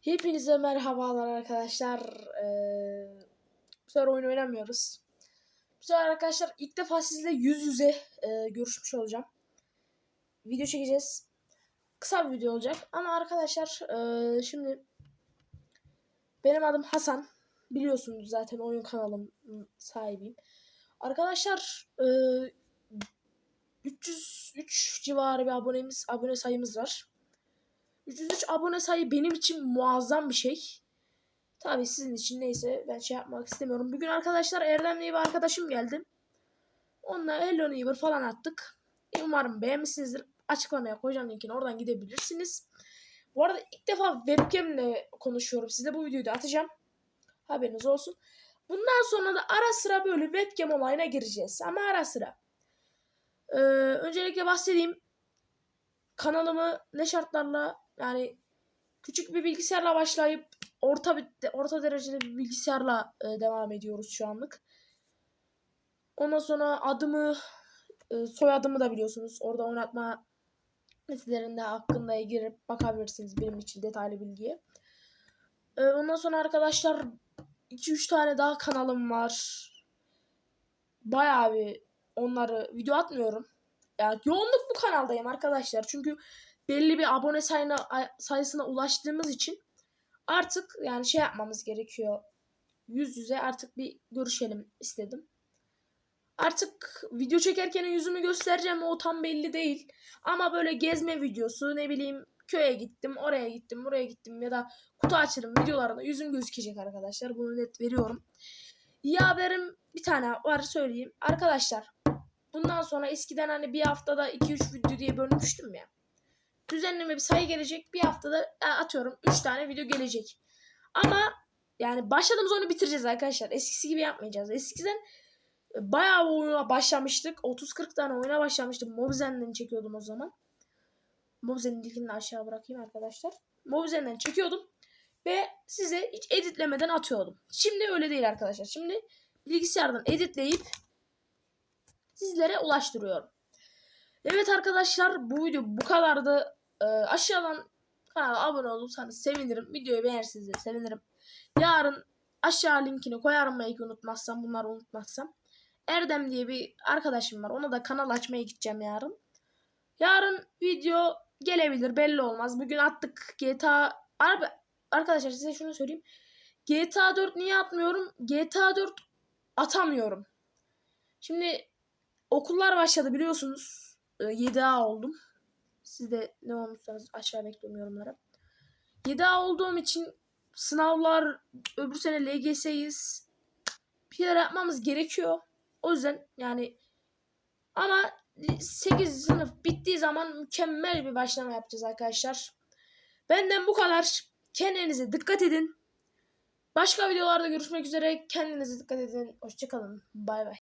Hepinize merhabalar arkadaşlar. Ee, bu sefer oyun oynamıyoruz. Bu sefer arkadaşlar ilk defa sizle yüz yüze e, görüşmüş olacağım. Video çekeceğiz. Kısa bir video olacak. Ama arkadaşlar e, şimdi benim adım Hasan. Biliyorsunuz zaten oyun kanalım sahibiyim. Arkadaşlar e, 303 civarı bir abonemiz, abone sayımız var. 303 abone sayı benim için muazzam bir şey. Tabii sizin için neyse ben şey yapmak istemiyorum. Bugün arkadaşlar Erdem diye bir arkadaşım geldi. Onunla Hello Neighbor falan attık. Umarım beğenmişsinizdir. Açıklamaya koyacağım linkini oradan gidebilirsiniz. Bu arada ilk defa webcam ile konuşuyorum. Size bu videoyu da atacağım. Haberiniz olsun. Bundan sonra da ara sıra böyle webcam olayına gireceğiz. Ama ara sıra. Ee, öncelikle bahsedeyim. Kanalımı ne şartlarla yani küçük bir bilgisayarla başlayıp orta bir orta derecede bir bilgisayarla e, devam ediyoruz şu anlık. Ondan sonra adımı e, soyadımı da biliyorsunuz. Orada oynatma sitelerinde hakkında girip bakabilirsiniz benim için detaylı bilgiye. E, ondan sonra arkadaşlar 2-3 tane daha kanalım var. Bayağı bir onları video atmıyorum. Yani yoğunluk bu kanaldayım arkadaşlar. Çünkü belli bir abone sayına, sayısına ulaştığımız için artık yani şey yapmamız gerekiyor. Yüz yüze artık bir görüşelim istedim. Artık video çekerken yüzümü göstereceğim o tam belli değil. Ama böyle gezme videosu ne bileyim köye gittim, oraya gittim, buraya gittim ya da kutu açırım videolarında yüzüm gözükecek arkadaşlar. Bunu net veriyorum. İyi haberim bir tane var söyleyeyim. Arkadaşlar bundan sonra eskiden hani bir haftada 2-3 video diye bölmüştüm ya düzenleme bir sayı gelecek. Bir haftada atıyorum 3 tane video gelecek. Ama yani başladığımız oyunu bitireceğiz arkadaşlar. Eskisi gibi yapmayacağız. Eskiden e, bayağı oyuna başlamıştık. 30-40 tane oyuna başlamıştım. Mobizen'den çekiyordum o zaman. Mobizen'in linkini aşağı bırakayım arkadaşlar. Mobizen'den çekiyordum. Ve size hiç editlemeden atıyordum. Şimdi öyle değil arkadaşlar. Şimdi bilgisayardan editleyip sizlere ulaştırıyorum. Evet arkadaşlar bu video bu kadardı. Ee, aşağıdan kanala abone olursanız sevinirim. Videoyu beğenirseniz de sevinirim. Yarın aşağı linkini koyarım belki unutmazsam bunları unutmazsam. Erdem diye bir arkadaşım var. Ona da kanal açmaya gideceğim yarın. Yarın video gelebilir belli olmaz. Bugün attık GTA Abi arkadaşlar size şunu söyleyeyim. GTA 4 niye atmıyorum? GTA 4 atamıyorum. Şimdi okullar başladı biliyorsunuz. 7A oldum. Siz de ne olmuşsanız aşağı bekliyorum yorumlara. 7A olduğum için sınavlar öbür sene LGS'yiz. Bir şeyler yapmamız gerekiyor. O yüzden yani ama 8 sınıf bittiği zaman mükemmel bir başlama yapacağız arkadaşlar. Benden bu kadar. Kendinize dikkat edin. Başka videolarda görüşmek üzere. Kendinize dikkat edin. Hoşçakalın. Bay bay.